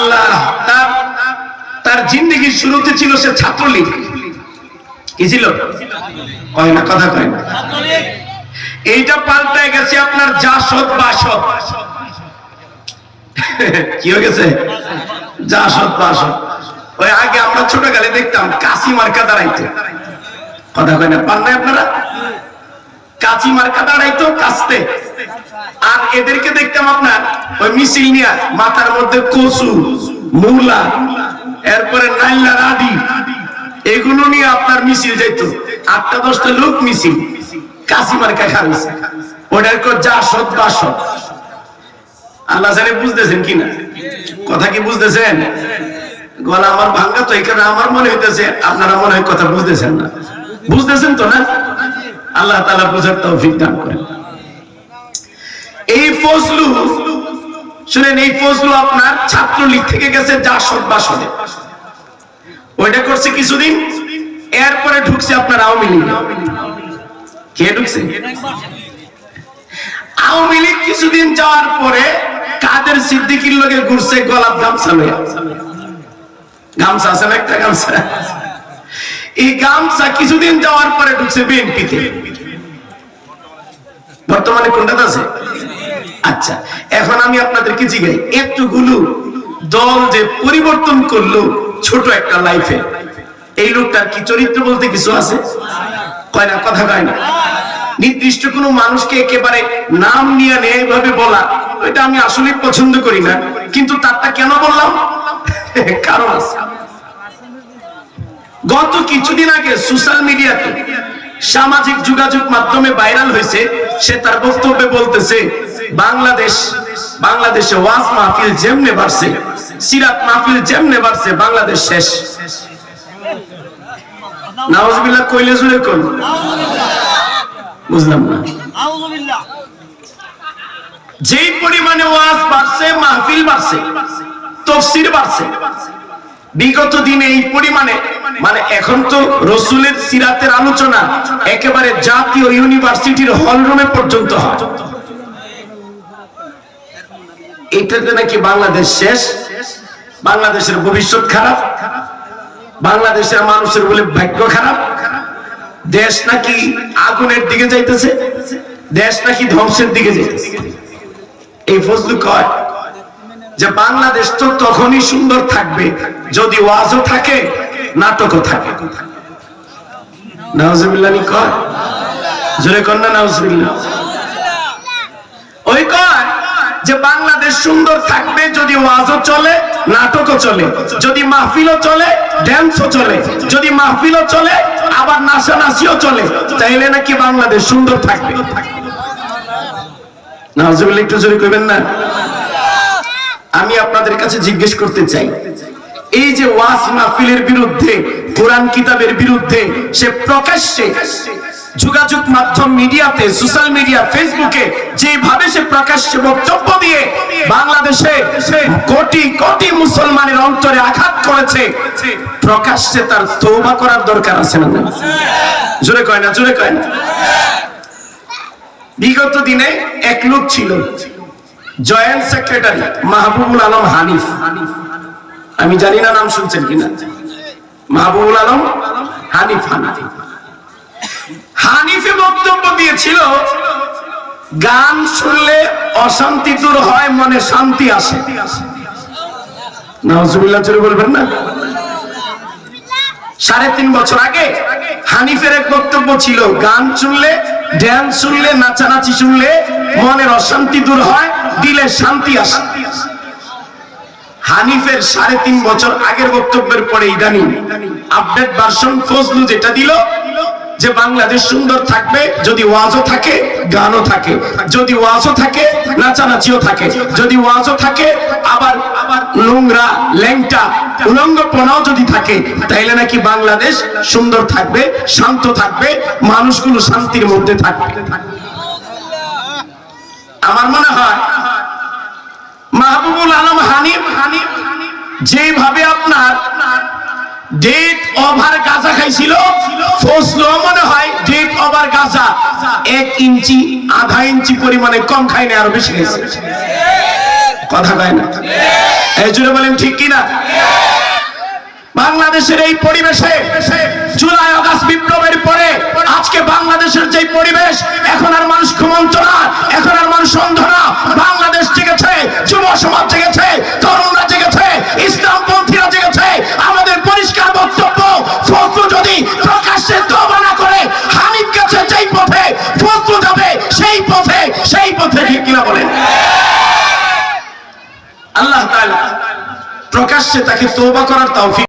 আল্লাহ তার তার জিন্দগির শুরুতে ছিল সে ছাত্রলীগ। কি ছিল? কয় না, কথা কয় না। এইটা পাল্টায় গেছে আপনার জাসদ বাসদ। কি হয়ে গেছে? জাসদ বাসদ। ওই আগে আমরা ছোট কালে দেখতাম কাশি মার্কা দাঁড়াইতে। কথা কয় না পান নাই আপনারা? কাঁচি মার্কা দাঁড়াইতো, কাস্তে। আর এদেরকে দেখতাম আপনার ওই মিছিল নিয়ে মাথার মধ্যে কচু, মূলা, এরপরে নাইলা রাডি, এগুলো নিয়ে আপনার মিছিল যাইতো। আটটা দশটা লোক মিছিল মার্কা খাইছে ওটার কো যা বা আল্লাহ জানে বুঝতেছেন কিনা কথা কি বুঝতেছেন? গলা আমার ভাঙ্গা তো এখানে আমার মনে হইতেছে, আপনারা মনে হয় কথা বুঝতেছেন না। বুঝতেছেন তো না? আল্লাহ তালা বুঝার তৌফিক দান করেন। এই ফজলু, শুনেন, এই ফজলু আপনার ছাত্রলীগ থেকে গেছে জাসদ বাসদে ওইটা করছে কিছুদিন, এরপরে ঢুকছে আপনার আওয়ামী লীগ। কে ঢুকছে? আওয়ামী লীগ কিছুদিন যাওয়ার পরে কাদের সিদ্দিকির লোকে ঘুরছে গলাপ গামছা লইয়া? গামছা আছে না একটা গামছা? এই গামছা কিছুদিন যাওয়ার পরে ঢুকছে বিএনপিতে। বর্তমানে কোনটা আছে? আচ্ছা এখন আমি আপনাদেরকে জিজ্ঞাই এতগুলো দল যে পরিবর্তন করল ছোট একটা লাইফে এই লোকটার কি চরিত্র বলতে কিছু আছে? কয় না, কথা কয় না। নির্দিষ্ট কোনো মানুষকে একেবারে নাম নিয়ে নেয় এইভাবে বলা ওইটা আমি আসলে পছন্দ করি না, কিন্তু তারটা কেন বললাম? কারণ আছে। গত কিছুদিন আগে সোশ্যাল মিডিয়াতে সামাজিক যোগাযোগ মাধ্যমে ভাইরাল হয়েছে, সে তার বক্তব্যে বলতেছে বাংলাদেশ, বাংলাদেশে ওয়াজ মাহফিল যেমনে বাড়ছে, সিরাত মাহফিল যেমনে বাড়ছে, বাংলাদেশ শেষ। নাওজবিল্লাহ কইলে জুড়ে কোন বুঝলাম না। যেই পরিমাণে ওয়াজ বাড়ছে, মাহফিল বাড়ছে, তফসির বাড়ছে, বিগত দিনে এই পরিমাণে মানে এখন তো রসুলের সিরাতের আলোচনা একেবারে জাতীয় ইউনিভার্সিটির হলরুমে পর্যন্ত হয়। এটাতে নাকি বাংলাদেশ শেষ? বাংলাদেশের ভবিষ্যৎ খারাপ? বাংলাদেশের মানুষের বলে ভাগ্য খারাপ? দেশ নাকি আগুনের দিকে যাইতেছে? দেশ নাকি ধ্বংসের দিকে যাইতেছে? এই ফজলু কয় যে বাংলাদেশ তো তখনই সুন্দর থাকবে যদি ওয়াজও থাকে, নাটকও থাকে। নাউজুবিল্লাহ কয়? জোরে না নাউজুবিল্লাহ ওই কয় যে বাংলাদেশ সুন্দর থাকবে যদি ওয়াজও চলে, নাটকও চলে, যদি মাহফিলও চলে ড্যান্সও চলে, যদি মাহফিলও চলে, আবার নাচানাচিও চলে, তাইলে নাকি বাংলাদেশ সুন্দর থাকবে। নাউজুবিল্লাহ একটু জোরে কইবেন না? আমি আপনাদের কাছে জিজ্ঞেস করতে চাই, এই যে ওয়াস মাহফিলের বিরুদ্ধে, কোরআন কিতাবের বিরুদ্ধে, সে প্রকাশ্যে যোগাযোগ মাধ্যম মিডিয়াতে, সোশ্যাল মিডিয়া, ফেসবুকে যেভাবে সে প্রকাশ্যে বক্তব্য দিয়ে বাংলাদেশে কোটি কোটি মুসলমানের অন্তরে আঘাত করেছে, প্রকাশ্যে তার তৌবা করার দরকার আছে না জোরে কয় না, জোরে কয় না? বিগত দিনে এক লোক ছিল, জয়েন্ট সেক্রেটারি মাহবুবুল আলম হানিফ। আমি জানি না নাম শুনছেন কিনা? মাহবুবুল আলম হানিফ হানিফ। হানিফে বক্তব্য দিয়েছিল, গান শুনলে অশান্তি দূর হয়, মনে শান্তি আসে। বলবেন না? সাড়ে তিন বছর আগে হানিফের এক বক্তব্য ছিল, গান শুনলে ড্যান্স শুনলে, নাচানাচি শুনলে মনের অশান্তি দূর হয়, দিলে শান্তি আসে। হানিফের সাড়ে তিন বছর আগের বক্তব্যের পরে ইদানিং আপডেট ভার্সন ফজলু যেটা দিল যে বাংলাদেশ সুন্দর থাকবে, যদি ওয়াজও থাকে, গানও থাকে। যদি ওয়াজও থাকে, নাচানাচিও থাকে। যদি ওয়াজও থাকে, আবার আবার নোংরা, ল্যাংটা উলঙ্গপনাও যদি থাকে, তাইলে নাকি বাংলাদেশ সুন্দর থাকবে, শান্ত থাকবে, মানুষগুলো শান্তির মধ্যে থাকবে। আমার মনে হয়, মাহবুবুল আলম হানিফ হানিফ যেভাবে আপনার ডেট ওভার গাঁজা খাইছিল। মনে হয় ডেট ওভার গাঁজা। এক ইঞ্চি, আধা ইঞ্চি পরিমাণে কম খাইনি আরও বেশি খাইছে। কথা কয় না? এই বলেন ঠিক কিনা? বাংলাদেশের এই পরিবেশে জুলাই আগস্ট বিপ্লবের পরে আজকে বাংলাদেশের যে পরিবেশ, এখন আর মানুষ ঘুমন্ত না, এখন আর মানুষ অন্ধ না। যেই পথে শত্রু যাবে সেই পথে সেই পথে। ঠিক কিনা বলেন? আল্লাহ প্রকাশ্যে তাকে তোবা করার তৌফিক